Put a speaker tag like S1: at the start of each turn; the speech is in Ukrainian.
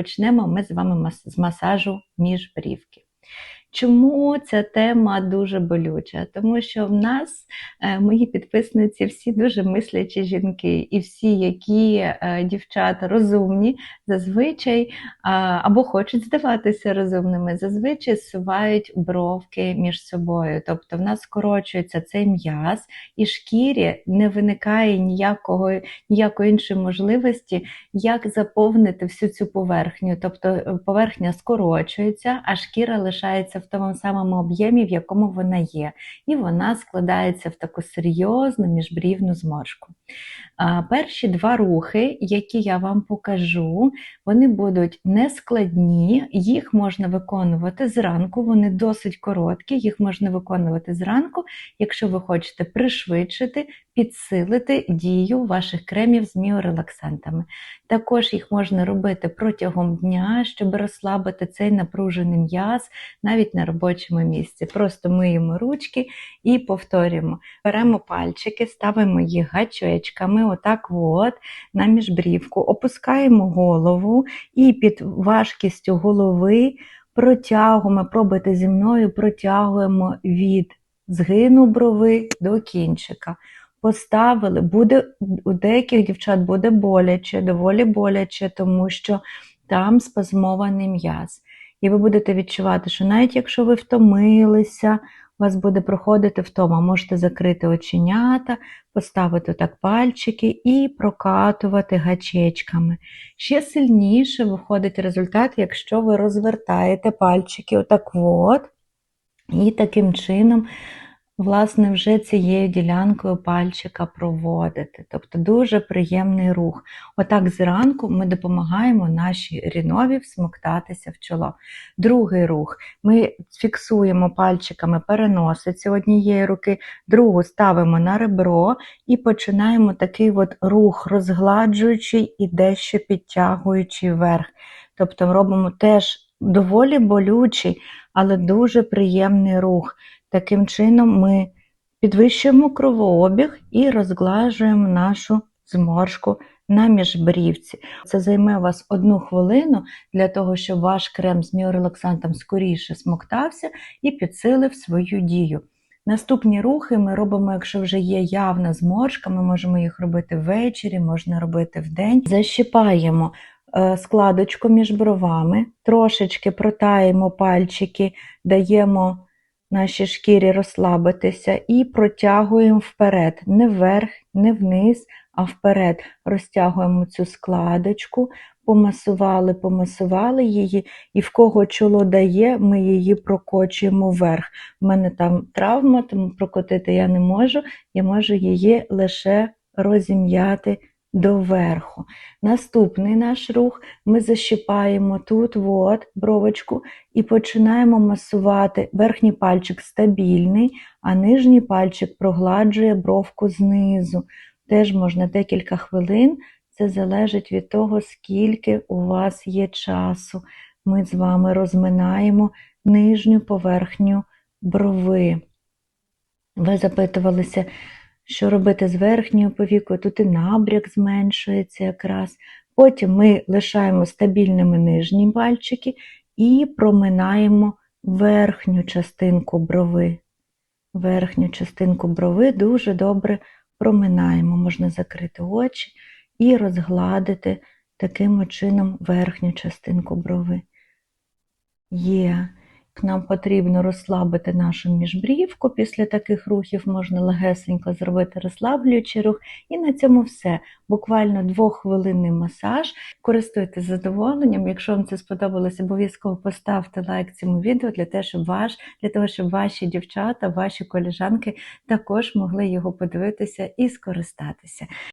S1: Почнемо ми з вами з масажу міжбрівки. Чому ця тема дуже болюча? Тому що в нас е, мої підписниці всі дуже мислячі жінки, і всі, які е, дівчата розумні, зазвичай або хочуть здаватися розумними, зазвичай зсувають бровки між собою. Тобто в нас скорочується цей м'яз, і шкірі не виникає ніякого, ніякої іншої можливості, як заповнити всю цю поверхню. Тобто е, поверхня скорочується, а шкіра лишається в тому самому об'ємі, в якому вона є, і вона складається в таку серйозну міжбрівну зморшку. Перші два рухи, які я вам покажу, вони будуть нескладні, їх можна виконувати зранку, вони досить короткі, їх можна виконувати зранку, якщо ви хочете пришвидшити, підсилити дію ваших кремів з міорелаксантами. Також їх можна робити протягом дня, щоб розслабити цей напружений м'яз навіть на робочому місці. Просто миємо ручки і повторюємо. Беремо пальчики, ставимо їх гачечками, отак от, на міжбрівку, опускаємо голову і під важкістю голови протягуємо, пробуйте зі мною, протягуємо від згину брови до кінчика. Поставили, буде у деяких дівчат буде боляче, доволі боляче, тому що там спазмований м'яз. І ви будете відчувати, що навіть якщо ви втомилися, вас буде проходити втома, можете закрити оченята, поставити так пальчики і прокатувати гачечками. Ще сильніше виходить результат, якщо ви розвертаєте пальчики отак от, і таким чином власне, вже цією ділянкою пальчика проводити. Тобто дуже приємний рух. Отак зранку ми допомагаємо нашій рінові всмоктатися в чоло. Другий рух. Ми фіксуємо пальчиками переносицю однієї руки, другу ставимо на ребро і починаємо такий от рух, розгладжуючий і дещо підтягуючий вверх. Тобто робимо теж доволі болючий, але дуже приємний рух. Таким чином ми підвищуємо кровообіг і розглажуємо нашу зморшку на міжбрівці. Це займе у вас одну хвилину для того, щоб ваш крем з міорелаксантом скоріше смоктався і підсилив свою дію. Наступні рухи ми робимо, якщо вже є явна зморшка, ми можемо їх робити ввечері, можна робити вдень. Защипаємо е, складочку між бровами, трошечки протаємо пальчики, даємо нашій шкірі розслабитися і протягуємо вперед, не вверх, не вниз, а вперед. Розтягуємо цю складочку, помасували, помасували її, і в кого чоло дає, ми її прокочуємо вверх. У мене там травма, тому прокотити я не можу, я можу її лише розім'яти доверху. Наступний наш рух ми защипаємо тут от, бровочку і починаємо масувати. Верхній пальчик стабільний, а нижній пальчик прогладжує бровку знизу. Теж можна декілька хвилин, це залежить від того, скільки у вас є часу. Ми з вами розминаємо нижню поверхню брови. Ви запитувалися, що робити з верхньою повікою, тут і набряк зменшується якраз. Потім ми лишаємо стабільними нижні пальчики і проминаємо верхню частинку брови. Верхню частинку брови дуже добре проминаємо. Можна закрити очі і розгладити таким чином верхню частинку брови. Є. Нам потрібно розслабити нашу міжбрівку. Після таких рухів можна легесенько зробити розслаблюючий рух. І на цьому все. Буквально двоххвилинний масаж. Користуйтесь задоволенням. Якщо вам це сподобалось, обов'язково поставте лайк цьому відео для того, щоб ваш, для того, щоб ваші дівчата, ваші коліжанки також могли його подивитися і скористатися.